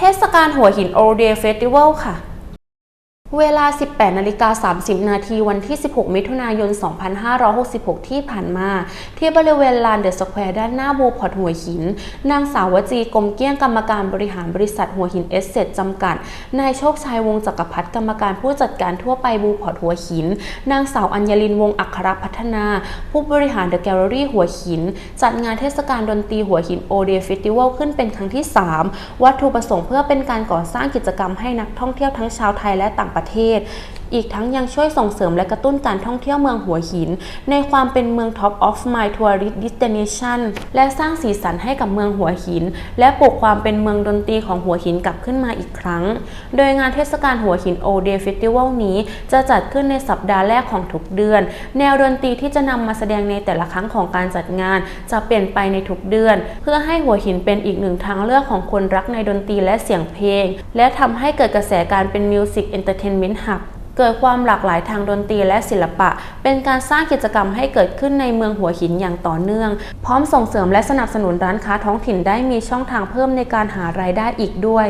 เทศกาลหัวหินโอเดย์เฟสติวัลค่ะ เวลา 18นาฬิกา30 นาทีวันที่ 16 มิถุนายน 2566 ที่ผ่านมา ที่บริเวณลานเดอะสแควร์ด้านหน้าบูพอร์ตหัวหิน นางสาววจีกรมเกี้ยงกรรมการบริหารบริษัทหัวหินเอสเซจำกัด นายโชคชัยวงศ์จักรพัฒน์กรรมการผู้จัดการทั่วไปบูพอร์ตหัวหิน นางสาวอัญญลินวงศ์อัครพัฒนา ผู้บริหารเดอะแกลเลอรี่หัวหิน จัดงานเทศกาลดนตรีหัวหินโอเดย์เฟสติวัลขึ้นเป็นครั้งที่ 3 วัตถุประสงค์เพื่อเป็นการก่อสร้างกิจกรรมให้นักท่องเที่ยวทั้งชาวไทยและต่างประเทศประเทศ อีกทั้งยังช่วยส่งเสริมและกระตุ้นการท่องเที่ยวเมืองหัวหิน ในความเป็นเมือง Top of Mind Tourist Destination และสร้างสีสันให้กับเมืองหัวหิน และปลุกความเป็นเมืองดนตรีของหัวหินกลับขึ้นมาอีกครั้ง โดยงานเทศกาลหัวหิน All Day Festival นี้จะจัดขึ้นในสัปดาห์แรกของทุกเดือน แนวดนตรีที่จะนำมาแสดงในแต่ละครั้งของการจัดงาน จะเปลี่ยนไปในทุกเดือน เพื่อให้หัวหินเป็นอีกหนึ่งทางเลือกของคนรักในดนตรีและเสียงเพลง และทำให้เกิดกระแสการเป็น Music Entertainment Hub เกิดความหลากหลายทางดนตรีและศิลปะ เป็นการสร้างกิจกรรมให้เกิดขึ้นในเมืองหัวหินอย่างต่อเนื่อง พร้อมส่งเสริมและสนับสนุนร้านค้าท้องถิ่นได้มีช่องทางเพิ่มในการหารายได้อีกด้วย